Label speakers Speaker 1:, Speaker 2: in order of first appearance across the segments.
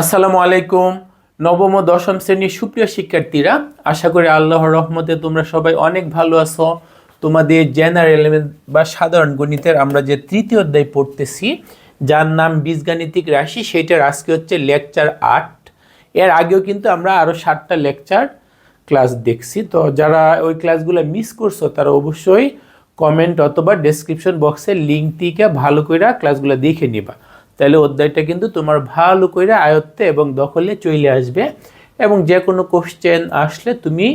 Speaker 1: আসসালামু আলাইকুম। নবম ও দশম শ্রেণির সুপ্রিয় শিক্ষার্থীরা, আশা করি আল্লাহর রহমতে তোমরা সবাই অনেক ভালো আছো। তোমাদের জেনারেল বা সাধারণ গণিতের আমরা যে তৃতীয় অধ্যায় পড়তেছি, যার নাম বীজগাণিতিক রাশি সেইটার আজকে হচ্ছে লেকচার আট। এর আগেও কিন্তু আমরা আরও সাতটা লেকচার ক্লাস দেখছি। তো যারা ওই ক্লাসগুলো মিস করছ, তারা অবশ্যই কমেন্ট অথবা ডেসক্রিপশন বক্সের লিঙ্ক থেকে ভালো করে ক্লাসগুলো দেখে নিবা। তাহলে অধ্যায়টা কিন্তু তোমার ভালো করে আয়ত্তে এবং দখলে চলে আসবে এবং যে কোনো কোশ্চেন আসলে তুমি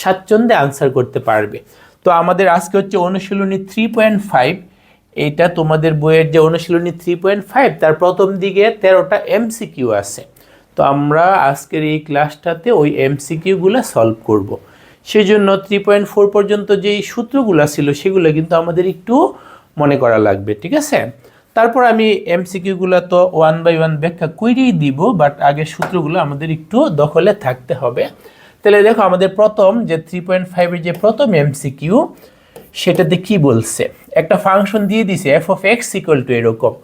Speaker 1: স্বাচ্ছন্দ্যে আনসার করতে পারবে। তো আমাদের আজকে হচ্ছে অনুশীলনী থ্রি পয়েন্ট ফাইভ এইটা তোমাদের বইয়ের যে অনুশীলনী থ্রি পয়েন্ট ফাইভ তার প্রথম দিকে তেরোটা এমসিকিউ আছে। তো আমরা আজকের এই ক্লাসটাতে ওই এমসিকিউগুলো সলভ করব। সেই জন্য থ্রি পয়েন্ট ফোর পর্যন্ত যেই সূত্রগুলো ছিল, সেগুলো কিন্তু আমাদের একটু মনে করা লাগবে, ঠিক আছে? তারপর আমি এমসিকিউগুলো তো ওয়ান বাই ওয়ান ব্যাখ্যা করেই দিব বাট আগের সূত্রগুলো আমাদের একটু দখলে থাকতে হবে। তাহলে দেখো আমাদের প্রথম যে থ্রি পয়েন্ট ফাইভের যে প্রথম এমসিকিউ সেটাতে কি বলছে? একটা ফাংশন দিয়ে দিছে F of X equal to এরকম।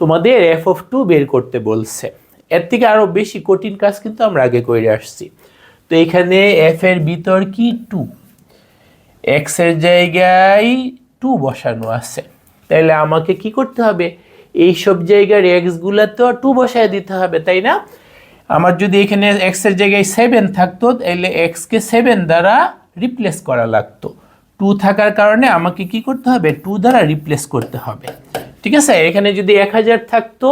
Speaker 1: তোমাদের এফ অফ টু বের করতে বলছে। এর থেকে আরও বেশি কঠিন কাজ কিন্তু আমরা আগে করে আসছি। তো এখানে এফ এর ভিতর কি টু এক্সের জায়গায় টু বসানো আছে। তাইলে আমাকে কি করতে হবে? এই সব জায়গার এক্সগুলো তো টু বসায় দিতে হবে, তাই না? আমার যদি এখানে এক্সের জায়গায় সেভেন থাকতো তাহলে এক্সকে সেভেন দ্বারা রিপ্লেস করা লাগতো। টু থাকার কারণে আমাকে কি করতে হবে? টু দ্বারা রিপ্লেস করতে হবে। ঠিক আছে? এখানে যদি এক হাজার থাকতো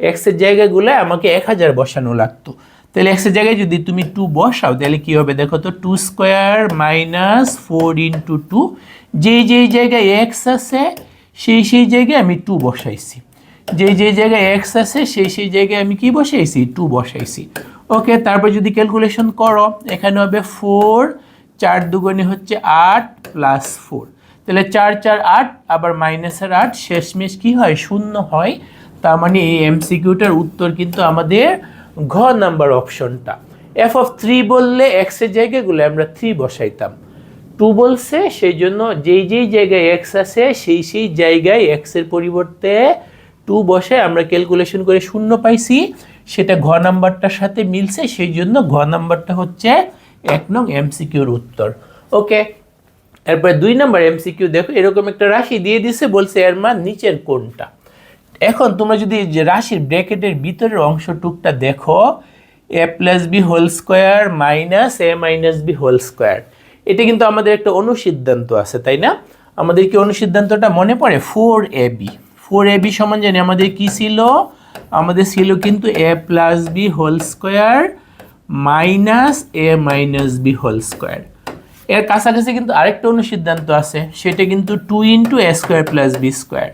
Speaker 1: এক্সের জায়গাগুলো আমাকে এক হাজার বসানো লাগতো। তাহলে এক্সের জায়গায় যদি তুমি টু বসাও তাহলে কি হবে? দেখো তো two square minus four into two যেই যেই জায়গায় এক্স আছে সেই সেই জায়গায় আমি টু বসাইছি। যেই যেই জায়গায় এক্স আছে, সেই সেই জায়গায় আমি কি বসাইছি? টু বসাইছি। ওকে তারপর যদি ক্যালকুলেশন করো, এখানে হবে ফোর চার দুগুণে হচ্ছে আট প্লাস ফোর তাহলে চার চার, আট, আবার মাইনাসের আট, শেষমেশ কি হয়? শূন্য হয়। তার মানে এই এমসিকিউটার উত্তর কিন্তু আমাদের ঘ নাম্বার অপশনটা এফ অফ থ্রি বললে এক্সের জায়গাগুলো আমরা থ্রি বসাইতাম। টু বলছে সেই জন্য যেই যেই জায়গায় এক্স আছে, সেই সেই জায়গায় এক্সের পরিবর্তে টু বসে আমরা ক্যালকুলেশন করে শূন্য পাইছি। সেটা ঘ নাম্বারটার সাথে মিলছে, সেই জন্য ঘ নাম্বারটা হচ্ছে এক নং এমসিকিউর উত্তর। ওকে এরপরে দুই নম্বর এমসিকিউ দেখো এরকম একটা রাশি দিয়ে দিছে, বলছে এর মান নিচের কোনটা এখন তোমরা যদি রাশির ব্র্যাকেটের ভিতরের অংশটুকটা দেখো A plus B whole square minus A minus B whole square এটা কিন্তু আমাদের একটা অনুসিদ্ধান্ত আছে, তাই না? আমাদের কি অনুসিদ্ধান্তটা মনে পড়ে? Four A B four A B সমান জানি, আমাদের কি ছিল? আমাদের ছিল কিন্তু A plus B whole square minus A minus B whole square এর কাছাকাছি কিন্তু আরেকটা অনুসিদ্ধান্ত আছে, সেটা কিন্তু two into A square plus B square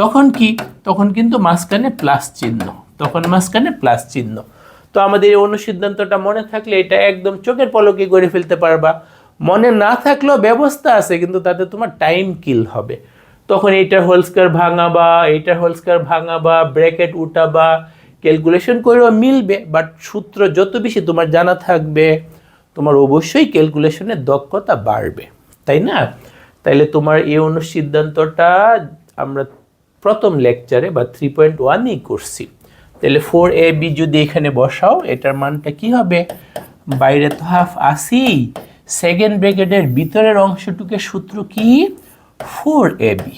Speaker 1: তখন কি? তখন কিন্তু মাঝখানে প্লাস চিহ্ন, তখন মাঝখানে প্লাস চিহ্ন। তো আমাদের এই অনুসিদ্ধান্তটা মনে থাকলে এটা একদম চোখের পলকে গড়ে ফেলতে পারবা। মনে না থাকলেও ব্যবস্থা আছে, কিন্তু তাতে তোমার টাইম কিল হবে। তখন এইটার হোলস্কার ভাঙাবা এইটার হোলস্কার ভাঙাবা ব্র্যাকেট উঠাবা ক্যালকুলেশন করেও মিলবে বাট সূত্র যত বেশি তোমার জানা থাকবে, তোমার অবশ্যই ক্যালকুলেশনের দক্ষতা বাড়বে, তাই না? তাইলে তোমার এই অনুসিদ্ধান্তটা আমরা প্রথম লেকচারে বা থ্রি পয়েন্ট ওয়ানই করছি। তাহলে ফোর এ বি যদি এখানে বসাও, এটার মানটা কি হবে? বাইরে তো হাফ আসি সেকেন্ড ব্র্যাকেটের ভিতরের অংশটুকে সূত্র কি? Four A B.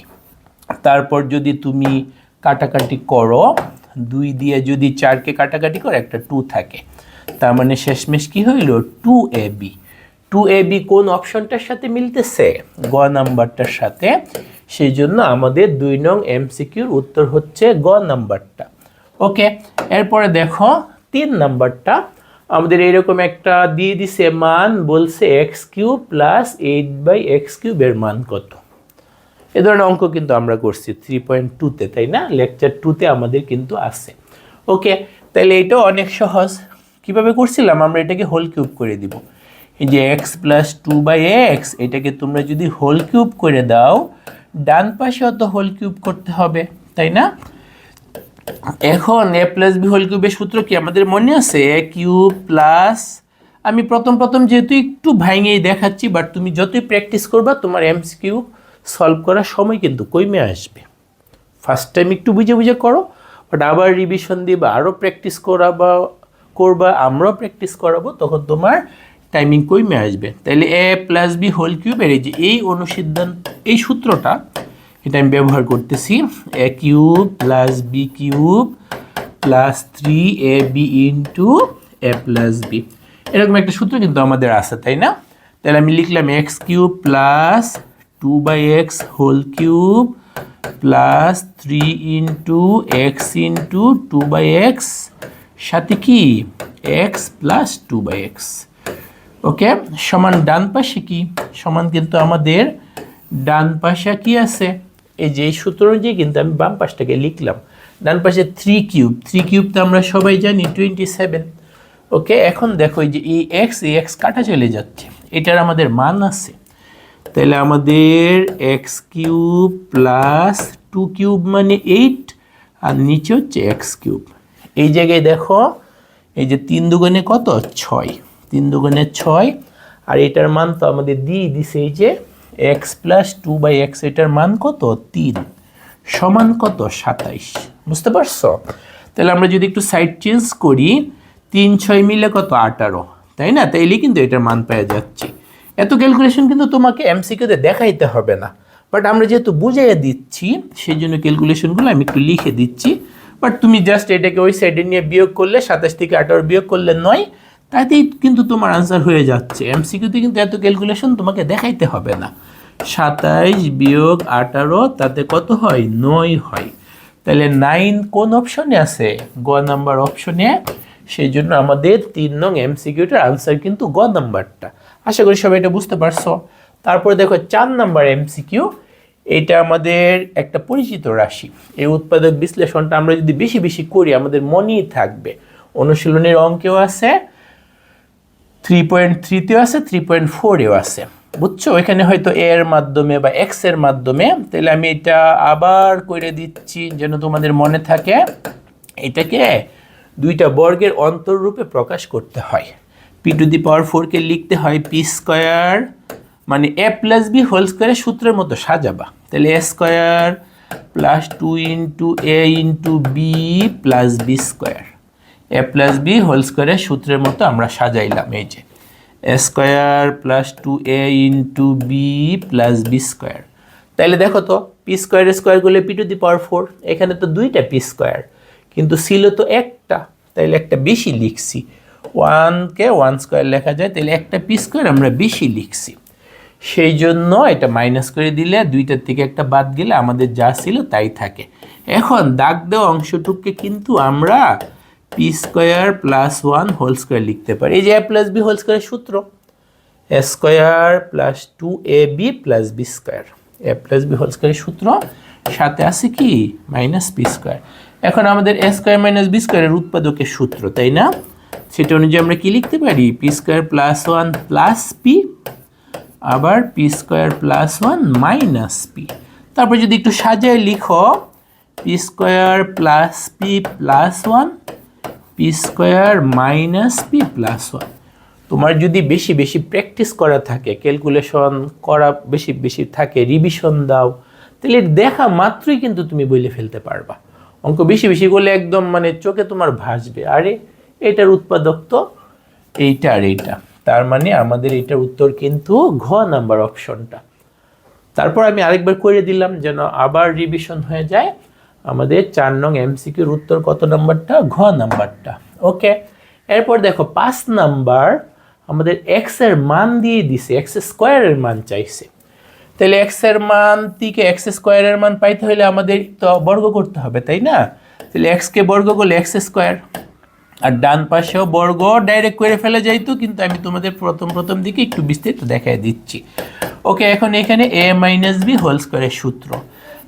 Speaker 1: তারপর যদি তুমি কাটাকাটি করো, দুই দিয়ে যদি চারকে কাটাকাটি করো, একটা টু থাকে। তার মানে শেষমেশ কি হইল? Two A B. Two A B কোন অপশনটার সাথে মিলতেছে? গ নাম্বারটার সাথে। সেই জন্য আমাদের দুই নং এমসিকিউর উত্তর হচ্ছে গ নাম্বারটা। ওকে, এরপরে দেখো, তিন নাম্বারটা আমাদের এরকম একটা দিয়ে দিছে মান, বলছে X cube plus eight by X কিউবের মান কত? এ ধরনের অঙ্ক কিন্তু আমরা করছি থ্রি পয়েন্ট টুতে তাই না? লেকচার টুতে আমাদের কিন্তু আছে। ওকে তাহলে এটাও অনেক সহজ। কীভাবে করছিলাম? আমরা এটাকে হোল কিউব করে দিব। এই যে X plus two by X এটাকে তোমরা যদি হোল কিউব করে দাও, ডান পাশে অত হোল কিউব করতে হবে, তাই না? এখন এ প্লাস বি হোল কিউবের সূত্র কি? আমাদের মনে আছে এ কিউব প্লাস আমি প্রথম প্রথম যেহেতু একটু ভাঙেই দেখাচ্ছি বাট তুমি যতই প্র্যাকটিস করবা, তোমার এমস কিউব সলভ করার সময় কিন্তু কমে আসবে। ফার্স্ট টাইম একটু বুঝে বুঝে করো বাট আবার রিভিশন দিয়ে বা আরও প্র্যাকটিস করা বা করবা, আমরাও প্র্যাকটিস করাবো, তখন তোমার টাইমিং কমে আসবে। তাহলে এ প্লাস বি হোল কিউবের এই যে এই অনুসিদ্ধান্ত, এই সূত্রটা এটা আমি ব্যবহার করতেছি। A cube plus B cube plus three A B into A plus B এরকম একটা সূত্র কিন্তু আমাদের আছে, তাই না? তাহলে আমি লিখলাম X cube plus two by X whole cube plus three into X into two by X সাথে কি? X plus two by X okay? সমান ডান পাশে কি? সমান কিন্তু আমাদের ডান পাশে কি আছে? এই যে এই সূত্র অনুযায়ী কিন্তু আমি বাম পাশটাকে লিখলাম। ডান পাশে থ্রি কিউব থ্রি কিউব তো আমরা সবাই জানি টোয়েন্টি সেভেন ওকে এখন দেখো যে এই এক্স এই এক্স কাটা চলে যাচ্ছে। এটার আমাদের মান আছে। তাহলে আমাদের X cube plus two cube মানে এইট আর নিচে হচ্ছে এক্স কিউব এই জায়গায় দেখো, এই যে তিন দুগুণে কত? ছয়। তিন দুগুণে ছয়, আর এটার মান তো আমাদের দিয়ে দিছে এই যে X plus two by X, এটার মান কত? তিন। সমান কত? সাতাইশ। বুঝতে পারছ? তাহলে আমরা যদি একটু সাইড চেঞ্জ করি, তিন, ছয় মিলে কত? আঠারো। তাই না? তাইলে কিন্তু এটার মান পেয়ে যাচ্ছে। এত ক্যালকুলেশন কিন্তু তোমাকে এমসিকিউতে দেখাইতে হবে না। বাট আমরা যেহেতু বুঝাইয়া দিচ্ছি, সেই জন্য ক্যালকুলেশনগুলো আমি একটু লিখে দিচ্ছি। বাট তুমি জাস্ট এটাকে ওই সাইডে নিয়ে বিয়োগ করলে, সাতাশ থেকে আঠারো বিয়োগ করলে নয়, তাতেই কিন্তু তোমার আনসার হয়ে যাচ্ছে। এমসিকিউতে কিন্তু এত ক্যালকুলেশন তোমাকে দেখাইতে হবে না। সাতাইশ বিয়োগ আঠারো, তাতে কত হয়? নয় হয়। তাহলে নাইন কোন অপশনে আছে? গ নাম্বার অপশনে সেই জন্য আমাদের তিন নং এমসিকিউটার আনসার কিন্তু গ নাম্বারটা। আশা করি সবাই এটা বুঝতে পারছ। তারপরে দেখো চার নাম্বার এমসিকিউ এটা আমাদের একটা পরিচিত রাশি। এই উৎপাদক বিশ্লেষণটা আমরা যদি বেশি বেশি করি, আমাদের মনেই থাকবে। অনুশীলনের অঙ্কেও আছে থ্রি পয়েন্ট থ্রিতেও আছে থ্রি পয়েন্ট ফোরেও আছে। বুঝছ? এখানে হয়তো এর মাধ্যমে বা এক্সের মাধ্যমে। তাহলে আমি এটা আবার করে দিচ্ছি যেন তোমাদের মনে থাকে। এটাকে দুইটা বর্গের অন্তররূপে প্রকাশ করতে হয়। পি টু দি পাওয়ার ফোরকে লিখতে হয় পি স্কোয়ার মানে এ প্লাস বি হোল স্কোয়ারের সূত্রের মতো সাজাবা। তাহলে A square plus two into A into B plus B square A plus B whole স্কোয়ারের সূত্রের মতো আমরা সাজাইলাম এই যে। Square plus two A into B plus B square. তাইলে দেখো তো, পি স্কোয়ার স্কোয়ার করলে P to the power four, এখানে তো দুইটা পি স্কোয়ার, কিন্তু ছিল তো একটা, তাইলে একটা বেশি লিখছি। ওয়ানকে ওয়ান স্কোয়ার লেখা যায় তাহলে একটা পি স্কোয়ার আমরা বেশি লিখছি। সেই জন্য এটা মাইনাস করে দিলে, দুইটার থেকে একটা বাদ গেলে আমাদের যা ছিল তাই থাকে। এখন দাগ দেওয়া অংশটুককে কিন্তু আমরা P square plus one whole square লিখতে পারি। এই যে এ প্লাস বি হোল স্কোয়ারের সূত্র, A square plus two A B plus B square. A plus B whole স্কোয়ারের সূত্র, সাথে আছে কি? Minus B square. এখন আমাদের এ স্কোয়ার মাইনাস বি স্কোয়ারের উৎপাদকের সূত্র, তাই না? সেটা অনুযায়ী আমরা কি লিখতে পারি? P square plus one plus P, আবার P square plus one minus P. তারপর যদি একটু সাজায় লিখো, P square plus P plus one P square minus P plus one. তোমার যদি বেশি বেশি প্র্যাকটিস করা থাকে, ক্যালকুলেশন করা বেশি বেশি থাকে, রিভিশন দাও, তাহলে দেখা মাত্রই কিন্তু তুমি বলে ফেলতে পারবা। অঙ্ক বেশি বেশি করলে একদম মানে চোখে তোমার ভাসবে। আরে, এটার উৎপাদক তো এইটা আর এইটা। তার মানে আমাদের এটার উত্তর কিন্তু ঘ নাম্বার অপশনটা। তারপর আমি আরেকবার করে দিলাম যেন আবার রিভিশন হয়ে যায়। আমাদের চার নং এমসিকিউর উত্তর কত নাম্বারটা? ঘ নাম্বারটা। ওকে? এরপর দেখো, পাঁচ নাম্বার আমাদের এক্সের মান দিয়ে দিছে এক্স স্কোয়ারের মান চাইছে। তাহলে এক্সের মান থেকে এক্স স্কোয়ারের মান পাইতে হলে আমাদের তো বর্গ করতে হবে, তাই না? তাহলে এক্সকে বর্গ করলে এক্স স্কোয়ার আর ডান পাশেও বর্গ ডাইরেক্ট করে ফেলে যাইতো কিন্তু আমি তোমাদের প্রথম প্রথম দিকে একটু বিস্তারিত দেখাই দিচ্ছি। ওকে, এখন এখানে এ মাইনাস বি হোল স্কোয়ারের সূত্র।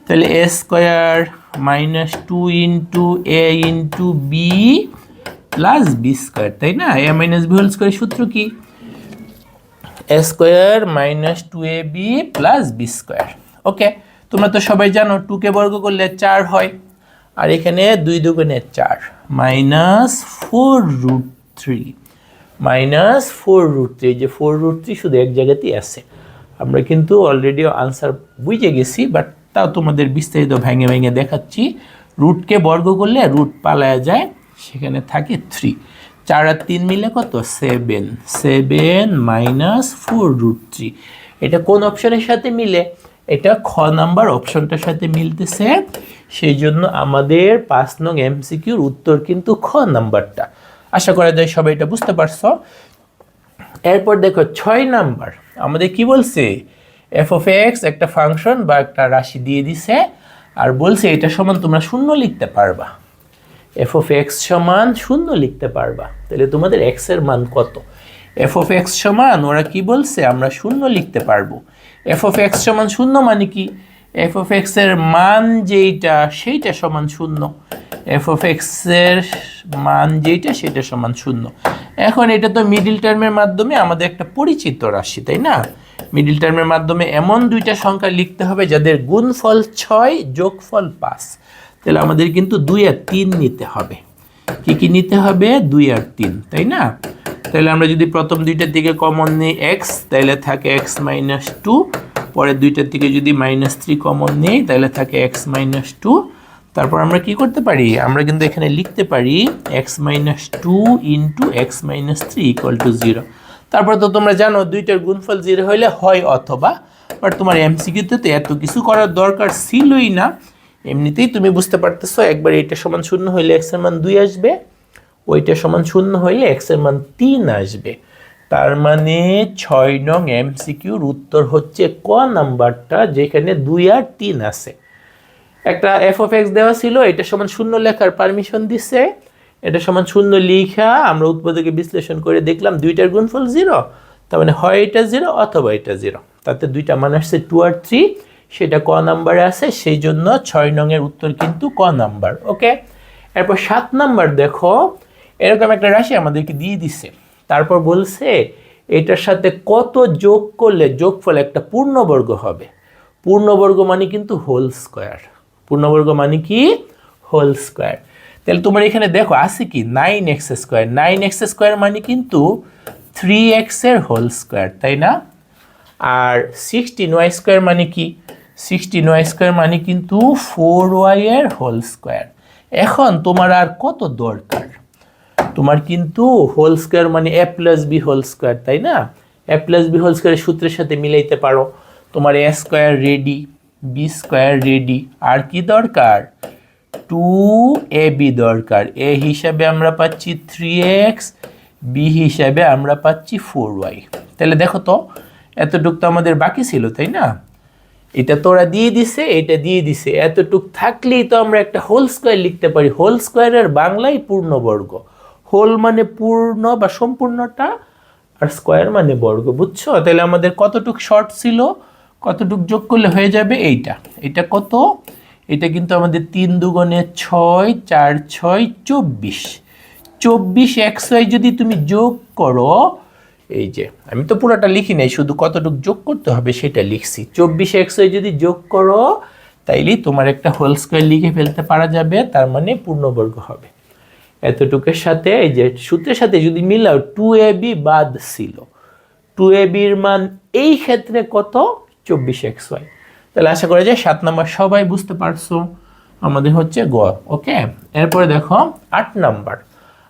Speaker 1: তাহলে A square minus two into A into B plus B square তাই না? A minus B whole square সূত্র কি? A square minus two A B plus B square okay তোমরা তো সবাই জানো টুকে বর্গ করলে চার হয়, আর এখানে দুই দুগুণে চার minus four root three minus four root three যে ফোর রুট থ্রি শুধু এক জায়গাতেই আছে। আমরা কিন্তু অলরেডি আনসার বুঝে গেছি বাট তাও তোমাদের বিস্তারিত ভেঙে ভেঙে দেখাচ্ছি। রুটকে বর্গ করলে রুট পালায়া যায়, সেখানে থাকে থ্রি চার আর তিন মিলে কত? Seven seven minus four root three এটা কোন অপশনের সাথে মিলে? এটা খ নাম্বার অপশনটার সাথে মিলতেছে। সেই জন্য আমাদের পাঁচ নং এমসিকিউর উত্তর কিন্তু খ নাম্বারটা। আশা করা যায় সবাই এটা বুঝতে পারছ। এরপর দেখো ছয় নাম্বার। আমাদের কি বলছে? এফ অফ এক্স একটা ফাংশন বা একটা রাশি দিয়ে দিছে, আর বলছে এটা সমান তোমরা শূন্য লিখতে পারবা। এফ অফ এক্স সমান শূন্য লিখতে পারবা। তাহলে তোমাদের এক্সের মান কত? এফ অফ এক্স সমান, ওরা কি বলছে? আমরা শূন্য লিখতে পারব। এফ অফ এক্স সমান শূন্য মানে কি? এফ অফ এক্সের মান যেইটা, সেইটা সমান শূন্য। এফ অফ এক্সের মান যেইটা সেটা সমান শূন্য। এখন এটা তো মিডিল টার্মের মাধ্যমে আমাদের একটা পরিচিত রাশি, তাই না? মিডিল টার্মের মাধ্যমে এমন দুইটা সংখ্যা লিখতে হবে যাদের গুণফল ছয়, যোগফল পাঁচ। তাহলে আমাদের কিন্তু দুই আর তিন নিতে হবে। কি কি নিতে হবে? দুই আর তিন, তাই না? তাহলে আমরা যদি প্রথম দুইটার দিকে কমন নিই এক্স তাহলে থাকে এক্স মাইনাস টু পরের দুইটার থেকে যদি মাইনাস থ্রি কমন নিই, তাহলে থাকে এক্স মাইনাস টু তারপর আমরা কি করতে পারি? আমরা কিন্তু এখানে লিখতে পারি X minus two into X minus three equal to zero তারপর তো তোমরা জানো দুইটার গুণফল জিরো হইলে হয় অথবা বাট তোমার এমসিকিউতে তো এত কিছু করার দরকার ছিলই না। এমনিতেই তুমি বুঝতে পারতেছো, একবার এইটা সমান শূন্য হইলে এক্সের মান দুই আসবে, ওইটা সমান শূন্য হইলে এক্সের মান তিন আসবে। তার মানে ছয় নং এমসিকিউর উত্তর হচ্ছে ক নাম্বারটা, যেখানে দুই আর তিন আছে। একটা এফ অফ এক্স দেওয়া ছিল, এটা সমান শূন্য লেখার পারমিশন দিচ্ছে এটা সমান শূন্য লিখা, আমরা উৎপাদকে বিশ্লেষণ করে দেখলাম দুইটার গুণফল জিরো। তার মানে হয় এটা জিরো অথবা এটা জিরো। তাতে দুইটা মান আসছে টু আর থ্রি, সেটা ক নাম্বারে আছে, সেই জন্য ছয় নংয়ের উত্তর কিন্তু ক নাম্বার, ওকে? এরপর সাত নাম্বার দেখো, এরকম একটা রাশি আমাদেরকে দিয়ে দিছে। তারপর বলছে, এটার সাথে কত যোগ করলে যোগফল একটা পূর্ণবর্গ হবে? পূর্ণবর্গ মানে কিন্তু হোল স্কোয়ার পূর্ণবর্গ মানে কি? হোল স্কোয়ার তাহলে তোমার এখানে দেখো, আছে কি? Nine X square nine X square মানে কিন্তু থ্রি এক্সের হোল স্কোয়ার তাই না? আর সিক্সটিন ওয়াই স্কোয়ার মানে কি? সিক্সটিন ওয়াই স্কোয়ার মানে কিন্তু ফোর ওয়াই এর হোল স্কোয়ার এখন তোমার আর কত দরকার? তোমার কিন্তু হোল স্কোয়ার মানে A plus B whole square তাই না? এ প্লাস বি হোল স্কোয়ারের সূত্রের সাথে মিলাইতে পারো। তোমার A square ready B square ready আর কি দরকার? টু এ বি দরকার। এ হিসাবে আমরা পাচ্ছি থ্রি এক্স বি হিসাবে আমরা পাচ্ছি ফোর ওয়াই তাহলে দেখো তো, এতটুক তো আমাদের বাকি ছিল, তাই না? এটা তোরা দিয়ে দিছে, এটা দিয়ে দিছে। এতটুক থাকলেই তো আমরা একটা হোল স্কোয়ার লিখতে পারি। হোল স্কোয়ারের বাংলায় পূর্ণবর্গ। হোল মানে পূর্ণ বা সম্পূর্ণটা আর স্কোয়ার মানে বর্গ, বুঝছ? তাহলে আমাদের কতটুক শর্ট ছিল, কতটুক যোগ করলে হয়ে যাবে এইটা। এটা কত? এটা কিন্তু আমাদের তিন দুগুণে ছয়, চার ছয়, চব্বিশ। চব্বিশ এক্স ওয়াই যদি তুমি যোগ করো, এই যে, আমি তো পুরোটা লিখি নাই, শুধু কতটুকু যোগ করতে হবে সেটা লিখছি। চব্বিশ এক্স ওয়াই যদি যোগ করো, তাইলে তোমার একটা হোল স্কোয়ার লিখে ফেলতে পারা যাবে, তার মানে পূর্ণবর্গ হবে। এতটুকের সাথে, এই যে সূত্রের সাথে যদি মিলাও টু এ বি বাদ ছিল। টু এ বির মান এই ক্ষেত্রে কত? চব্বিশ এক্স তাহলে আশা করা যায় সাত নাম্বার সবাই বুঝতে পারছ। আমাদের হচ্ছে গ, ওকে? এরপরে দেখো আট নাম্বার।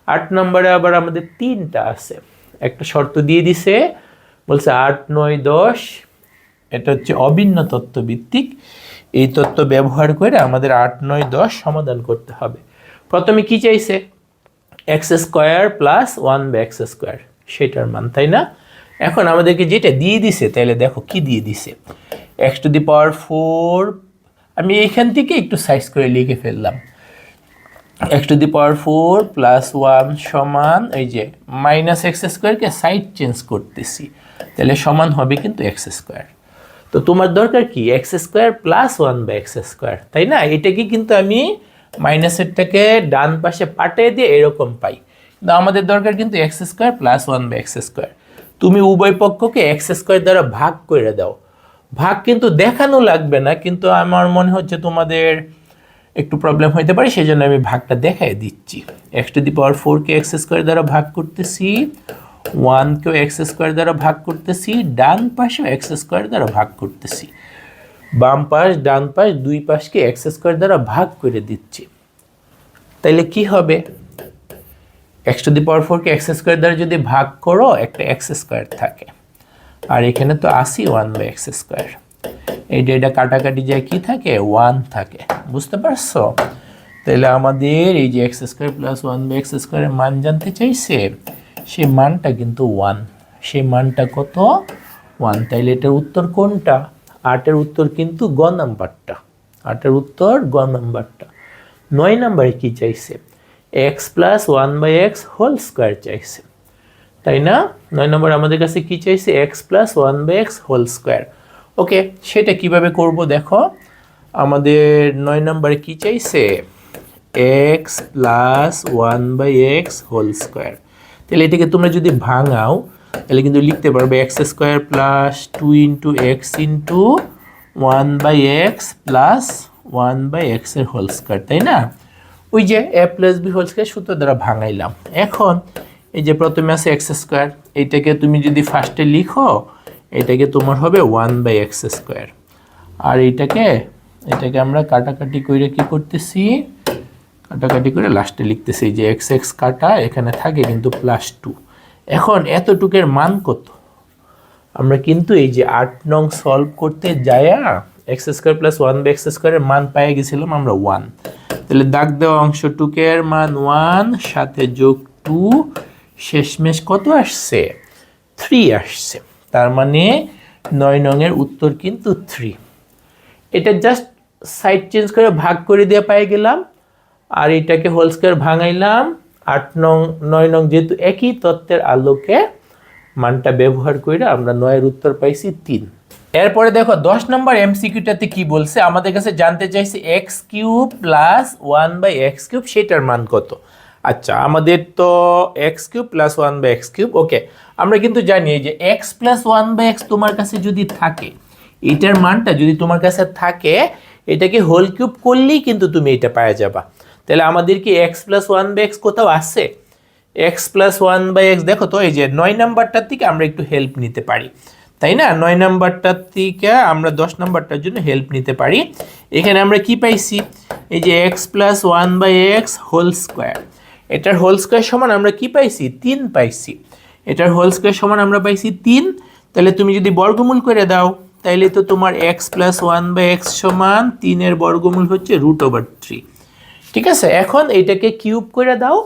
Speaker 1: আট নাম্বারে আবার আমাদের তিনটা আছে। একটা শর্ত দিয়ে দিছে, বলছে আট, নয়, দশ। এটা হচ্ছে অভিন্ন তত্ত্ব ভিত্তিক এই তত্ত্ব ব্যবহার করে আমাদের আট, নয়, দশ সমাধান করতে হবে। প্রথমে কি চাইছে? এক্স স্কোয়ার প্লাস ওয়ান বা এক্স স্কোয়ার। সেটার মান, তাই না? এখন আমাদেরকে যেটা দিয়ে দিছে, তাহলে দেখো কি দিয়ে দিছে। X to the power four, আমি এইখান থেকে একটু সাইজ করে লিখে ফেললাম। X to the power four plus one সমান, এই যে মাইনাস এক্স স্কোয়ারকে সাইড চেঞ্জ করতেছি। তাহলে সমান হবে কিন্তু এক্স স্কোয়ার তো তোমার দরকার কি? এক্স স্কোয়ার প্লাস ওয়ান বা এক্স স্কোয়ার তাই না? এটাকে কিন্তু আমি মাইনাসেরটাকে ডান পাশে পাঠিয়ে দিয়ে এরকম পাই। কিন্তু আমাদের দরকার কিন্তু এক্স স্কোয়ার প্লাস ওয়ান বা এক্স স্কোয়ার তুমি উভয় পক্ষকে এক্স স্কোয়ার দ্বারা ভাগ করে দাও। ভাগ কিন্তু দেখানো লাগবে না, কিন্তু আমার মনে হচ্ছে তোমাদের একটু প্রবলেম হইতে পারে সেই জন্য আমি ভাগটা দেখাই দিচ্ছি। এক্স টু দি পাওয়ার ফোরকে এক্স স্কোয়ার দ্বারা ভাগ করতেছি ওয়ানকেও এক্স স্কোয়ার দ্বারা ভাগ করতেছি, ডান পাশেও এক্স স্কোয়ার দ্বারা ভাগ করতেছি। বাম পাশ, ডান পাশ, দুই পাশকে এক্স স্কোয়ার দ্বারা ভাগ করে দিচ্ছি। তাইলে কি হবে? এক্স টু দি পাওয়ার ফোরকে এক্স স্কোয়ার দ্বারা যদি ভাগ করো, একটা এক্স স্কোয়ার থাকে। আর এখানে তো আসি ওয়ান বাই এক্স স্কোয়ার এইটা এটা কাটাকাটি যায় কি থাকে? ওয়ান থাকে। বুঝতে পারছ? তাহলে আমাদের এই যে X square plus one by X স্কোয়ারের মান জানতে চাইছে, সেই মানটা কিন্তু ওয়ান সেই মানটা কত? ওয়ান তাইলে এটার উত্তর কোনটা? আটের উত্তর কিন্তু গ নাম্বারটা। আটের উত্তর গ নাম্বারটা। নয় নাম্বারে কি চাইছে? X plus one by X whole square চাইছে। তাই না? নয় নম্বর, আমাদের কাছে কি চাইছে? X plus one by X whole square okay সেটা কীভাবে করব দেখো? আমাদের নয় নম্বরে কি চাইছে? X plus one by X whole square তাহলে এটাকে তোমরা যদি ভাঙাও, তাহলে কিন্তু লিখতে পারবে X square plus two into X into one by X plus one by এক্সের হোল স্কোয়ার তাই না? ওই যে A plus B whole square সূত্র দ্বারা ভাঙাইলাম। এখন এই যে প্রথমে আছে এক্স স্কোয়ার, এইটাকে তুমি যদি ফার্স্টে লিখো, এটাকে তোমার হবে ওয়ান বাই এক্স স্কোয়ার। আর এইটাকে, এটাকে আমরা কাটাকাটি করে কি করতেছি? কাটাকাটি করে লাস্টে লিখতেছি যে এক্স এক্স কাটা এখানে থাকে কিন্তু প্লাস টু এখন এতটুকের মান কত? আমরা কিন্তু এই যে আট নং সলভ করতে যায়া X square plus one by X স্কোয়ারের মান পেয়ে গেছিলাম আমরা ওয়ান তাহলে দাগ দেওয়া অংশ টুকের মান ওয়ান সাথে যোগ টু শেষমেশ কত আসছে? থ্রি আসছে। তার মানে নয় নংয়ের উত্তর কিন্তু থ্রি এটা জাস্ট সাইড চেঞ্জ করে ভাগ করে দিয়ে পাই গেলাম, আর এটাকে হোল স্কোয়ার ভাঙাইলাম। আট নং, নয় নং যেহেতু একই, তত্ত্বের আলোকে মানটা ব্যবহার করে আমরা নয়ের উত্তর পাইছি তিন। এরপরে দেখো, দশ নম্বর এমসিকিউটাতে কি বলছে? আমাদের কাছে জানতে চাইছে X cube plus one by X cube সেটার মান কত? আচ্ছা আমাদের তো X cube plus one by X cube okay আমরা কিন্তু জানি যে X plus one by X তোমার কাছে যদি থাকে, এটার মানটা যদি তোমার কাছে থাকে, এটাকে হোল কিউব করলেই কিন্তু তুমি এটা পাওয়া যাবা। তাহলে আমাদের কি X plus one by X কোথাও আছে? X plus one by X দেখো তো, এই যে নয় নাম্বারটার থেকে আমরা একটু হেল্প নিতে পারি। তাই না? নয় নাম্বারটার থেকে আমরা দশ নাম্বারটার জন্য হেল্প নিতে পারি। এখানে আমরা কি পাইছি? এই যে X plus one by X whole square এটার হোল স্কোয়ার সমান আমরা কি পাইছি? তিন পাইছি। এটার হোল স্কোয়ার সমান আমরা পাইছি তিন। তাহলে তুমি যদি বর্গমূল করে দাও, তাইলে তো তোমার X plus one by X সমান তিনের বর্গমূল হচ্ছে রুট ওভার থ্রি ঠিক আছে? এখন এটাকে কিউব করে দাও।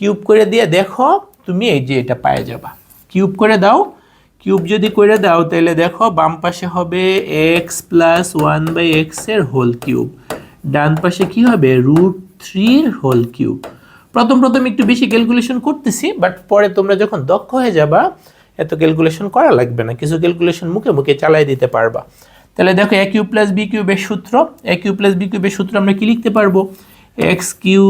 Speaker 1: কিউব করে দিয়ে দেখো তুমি এই যে এটা পায়ে যাবা। কিউব করে দাও। কিউব যদি করে দাও তাহলে দেখো বাম পাশে হবে এক্স প্লাস ওয়ান বাই এক্সের হোল কিউব ডান পাশে কি হবে? রুট থ্রির হোল কিউব প্রথম প্রথম একটু বেশি ক্যালকুলেশন করতেছি বাট পরে তোমরা যখন দক্ষ হয়ে যাবা, এত ক্যালকুলেশন করা লাগবে না, কিছু ক্যালকুলেশন মুখে মুখে চালাই দিতে পারবা। তাহলে দেখো এ কিউ প্লাস বি কিউবের সূত্র এ কিউ প্লাস বি কিউবের সূত্র আমরা কি লিখতে পারব? X cube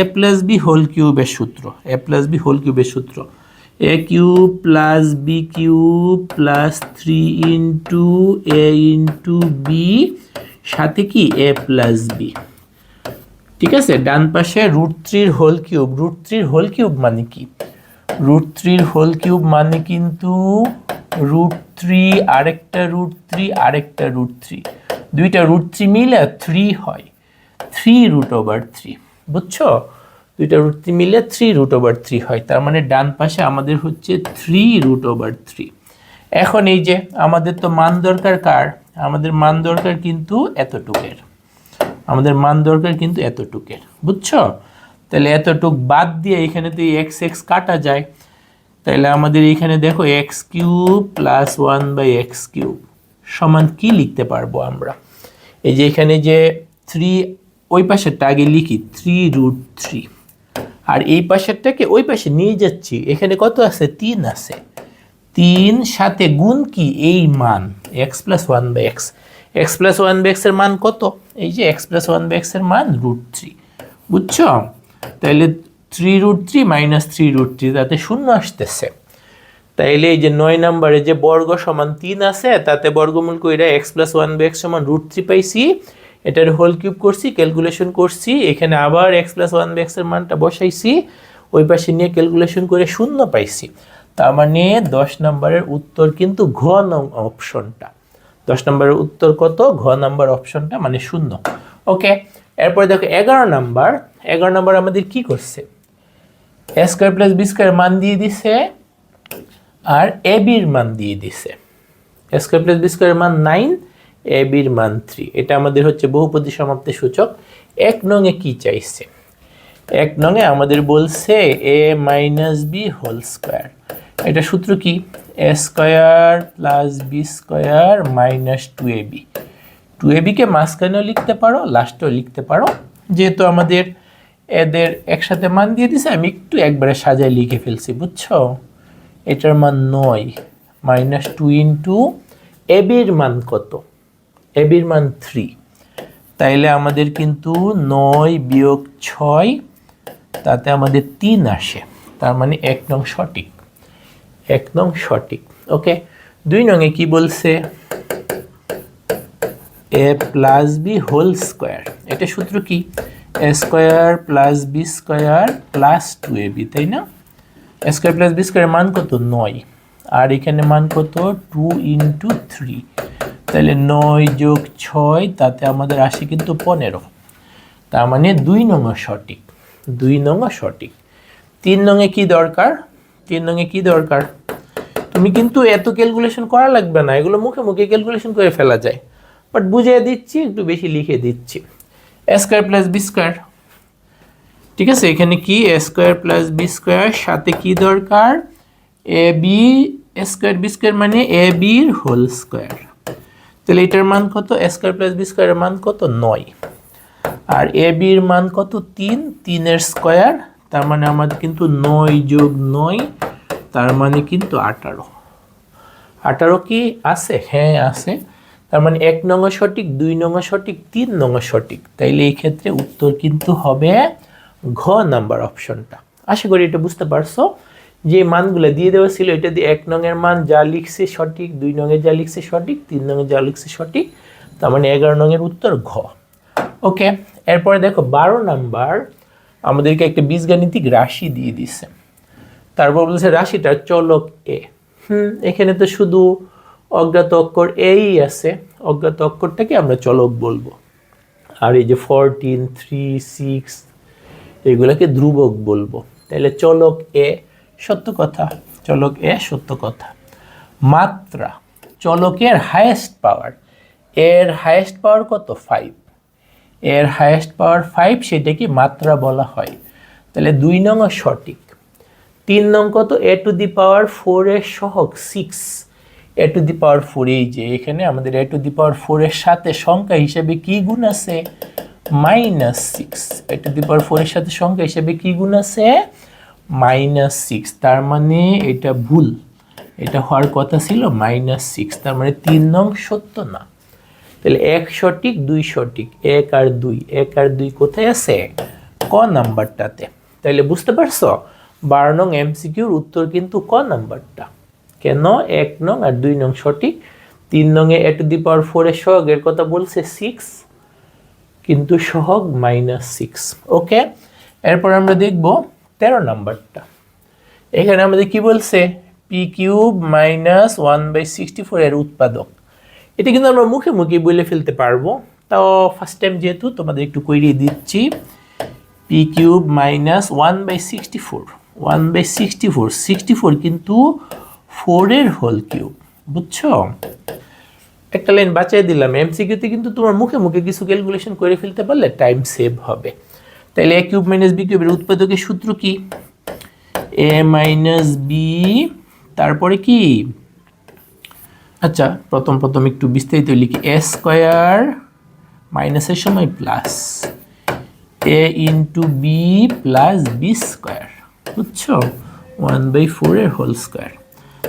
Speaker 1: A plus B whole কিউবের সূত্র এ প্লাস বি হোল কিউবের সূত্র। A cube plus B cube plus three into A into B সাথে কি? এ প্লাস বি ঠিক আছে? ডান পাশে রুট থ্রির হোল কিউব রুট থ্রির হোল কিউব মানে কি? রুট থ্রির হোল কিউব মানে কিন্তু রুট থ্রি আরেকটা রুট থ্রি আরেকটা রুট থ্রি দুইটা রুট থ্রি মিলে থ্রি হয়। থ্রি রুট ওভার থ্রি বুঝছ? দুইটা রুট থ্রি মিলে থ্রি রুট ওভার থ্রি হয়। তার মানে ডান পাশে আমাদের হচ্ছে থ্রি রুট ওভার থ্রি এখন এই যে, আমাদের তো মান দরকার কার? আমাদের মান দরকার কিন্তু এতটুকের। আমাদের মান দরকার কিন্তু এতটুকের, বুঝছ? তাহলে এতটুক বাদ দিয়ে এখানে তো এক্স এক্স কাটা যায়, তাহলে আমাদের এখানে দেখো X cube plus one by X cube সমান কি লিখতে পারব আমরা? এই যে এখানে যে থ্রি ওই পাশেরটা আগে লিখি থ্রি রুট থ্রি আর এই পাশেরটাকে ওই পাশে নিয়ে যাচ্ছি, এখানে কত আছে? তিন আছে। তিন সাথে গুণ কি? এই মান X plus one by X X plus one by এক্সের মান কত? এই যে এক্স প্লাস ওয়ান বাই এক্সের মান রুট থ্রি বুঝছ? তাইলে three root three minus three root three তাতে শূন্য আসতেছে। তাইলে এই যে নয় নম্বরে যে বর্গ সমান তিন আছে, তাতে বর্গমূল কইরা X plus one by X সমান রুট থ্রি পাইছি। এটার হোল কিউব করছি ক্যালকুলেশন করছি, এখানে আবার এক্স প্লাস ওয়ান বাই এক্সের মানটা বসাইছি, ওই পাশে নিয়ে ক্যালকুলেশন করে শূন্য পাইছি। তার মানে দশ নম্বরের উত্তর কিন্তু ঘ নং অপশনটা দশ নম্বরের উত্তর কত? ঘ নাম্বার অপশনটা মানে শূন্য। ওকে, এরপরে দেখো এগারো নাম্বার। এগারো নাম্বার আমাদের কি করছে? A square plus B square মান দিয়ে দিছে আর এ বির মান দিয়ে দিছে। এ স্কোয়ার প্লাস বি স্কোয়ারের মান নাইন এ বির মান থ্রি এটা আমাদের হচ্ছে বহুপদী সমাপ্তি সূচক। এক নঙে কি চাইছে? এক নঙে আমাদের বলছে A minus B whole square এটা সূত্র কি? A square plus B square minus two A B two A বিকে মাঝখানেও লিখতে পারো লাস্টেও লিখতে পারো। যেহেতু আমাদের এদের একসাথে মান দিয়ে দিছে, আমি একটু একবারে সাজায় লিখে ফেলছি, বুঝছ? এটার মান নয় মাইনাস টু ইন্টু এবির মান কত? এবির মান থ্রি তাইলে আমাদের কিন্তু নয় বিয়োগ ছয়, তাতে আমাদের তিন আসে, তার মানে এক নং সঠিক। এক নং সঠিক, ওকে? দুই নঙে কি বলছে? A plus B whole square. এটা সূত্র কি? A square plus B square plus two A B, তাই না? এ স্কোয়ার প্লাস বি স্কোয়ারের মান কত? নয়। আর এখানে মান কত? Two into three. তাহলে নয় যোগ ছয়, তাতে আমাদের আসে কিন্তু পনেরো। তার মানে দুই নং সঠিক, দুই নং সঠিক। তিন নঙে কি দরকার? তিন নঙে কি দরকার? তুমি কিন্তু এত ক্যালকুলেশন করা লাগবে না, এগুলো মুখে মুখে ক্যালকুলেশন করে ফেলা যায়। বাট বুঝিয়ে দিচ্ছি, একটু বেশি লিখে দিচ্ছি। A square plus B square ঠিক আছে, এখানে কি? স্কোয়ার প্লাস বি স্কোয়ার সাথে কি দরকার? A B square B square মানে এ বির হোল স্কোয়ার তাহলে এটার মান কত? এ স্কোয়ার প্লাস বি স্কোয়ারের মান কত? নয়। আর এ বির মান কত? তিন। তিনের স্কোয়ার তার মানে আমাদের কিন্তু নয় যোগ নয়, তার মানে কিন্তু আঠারো। আঠারো কি আছে? হ্যাঁ আছে। তার মানে এক নং সঠিক, দুই নং সঠিক, তিন নং সঠিক। তাইলে এই ক্ষেত্রে উত্তর কিন্তু হবে ঘ নাম্বার অপশনটা। আশা করি এটা বুঝতে পারছ? যে মানগুলো দিয়ে দেওয়া ছিল, এটা দিয়ে এক নংয়ের মান যা লিখছে সঠিক, দুই নংয়ের যা লিখছে সঠিক, তিন নংয়ের যা লিখছে সঠিক, তার মানে এগারো নংয়ের উত্তর ঘ। ওকে, এরপরে দেখো বারো নাম্বার আমাদেরকে একটা বীজগাণিতিক রাশি দিয়ে দিছে। তারপর বলছে রাশিটা চলক এ হুম, এখানে তো শুধু অজ্ঞাত অক্ষর এই আছে অজ্ঞাত অক্ষরটাকে আমরা চলক বলব। আর এই যে ফরটিন থ্রি সিক্স এগুলোকে ধ্রুবক বলব। তাহলে চলক এ সত্য কথা, চলক এ সত্য কথা। মাত্রা, চলকের হায়েস্ট পাওয়ার এর হায়েস্ট পাওয়ার কত? ফাইভ এর হায়েস্ট পাওয়ার ফাইভ সেটাকে মাত্রা বলা হয়। তাহলে দুই নং সঠিক। তিন নং কত? এ টু দি পাওয়ার ফোর এর সহক six A to the power four এই যে এখানে আমাদের এ টু দি পাওয়ার ফোরের সাথে সংখ্যা হিসেবে কি গুণ আছে? Minus six a to the power ফোরের সাথে সংখ্যা হিসেবে কি গুণ আছে? মাইনাস সিক্স তার মানে এটা ভুল। এটা হওয়ার কথা ছিল মাইনাস সিক্স তার মানে তিন নং সত্য না। তাহলে এক সঠিক, দুই সঠিক, এক আর দুই, এক আর দুই কোথায় আছে? ক নাম্বারটাতে। তাহলে বুঝতে পারছ? বারো নং এমসিকিউর উত্তর কিন্তু ক নাম্বারটা। কেন? এক নং আর দুই নং সঠিক। তিন নংয়ে এ টু দি পাওয়ার ফোরের সহগের কথা বলছে সিক্স কিন্তু সহগ মাইনাস সিক্স ওকে? এরপর আমরা দেখব তেরো নাম্বারটা। এখানে আমাদের কি বলছে? P cube minus one by sixty four এর উৎপাদক। এটা কিন্তু আমরা মুখে মুখে বলে ফেলতে পারব। তাও ফার্স্ট টাইম যেহেতু তোমাদের একটু করিয়ে দিচ্ছি। P cube minus one by sixty four one by sixty four sixty four কিন্তু ফোরের হোল কিউব বুঝছ? একটা লাইন বাঁচাই দিলাম। এমসিকিউতে কিন্তু তোমার মুখে মুখে কিছু ক্যালকুলেশন করে ফেলতে পারলে টাইম সেভ হবে। তাহলে এ কিউব মাইনাস বি কিউবের উৎপাদকের সূত্র কি? এ মাইনাস বি তারপরে কি? আচ্ছা প্রথম প্রথম একটু বিস্তারিত লিখি। এ স্কোয়ার মাইনাসের সময় plus a into b plus b square বুঝছ? ওয়ান বাই ফোরের হোল স্কোয়ার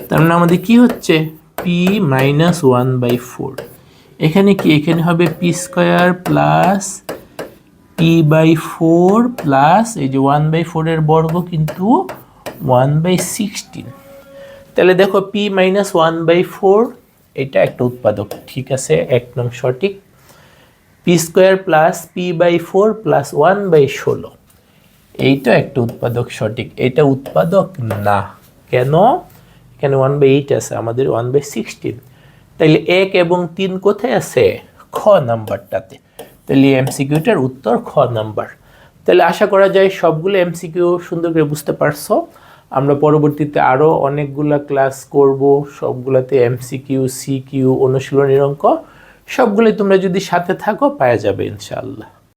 Speaker 1: তার মানে আমাদের কি হচ্ছে? P minus one by four এখানে কি? এখানে হবে p square plus p by four plus এই যে ওয়ান বাই ফোরের বর্গ কিন্তু ওয়ান বাই সিক্সটিন তাহলে দেখো p minus one by four এটা একটা উৎপাদক, ঠিক আছে? এক নং সঠিক। P square plus p by four plus one by ষোলো। এইটা একটা উৎপাদক সঠিক। এটা উৎপাদক না। কেন? এখানে ওয়ান বাই এইট আছে, আমাদের ওয়ান বাই সিক্সটিন তাইলে এক এবং তিন কোথায় আছে? খ নাম্বারটাতে। তাহলে এমসিকিউটার উত্তর খ নাম্বার। তাহলে আশা করা যায় সবগুলো এমসিকিউ সুন্দর করে বুঝতে পারছ। আমরা পরবর্তীতে আরও অনেকগুলা ক্লাস করব, সবগুলোতে এমসিকিউ সিকিউ অনুশীলনীর অঙ্ক সবগুলোই তোমরা যদি সাথে থাকো, পাওয়া যাবে ইনশাআল্লাহ।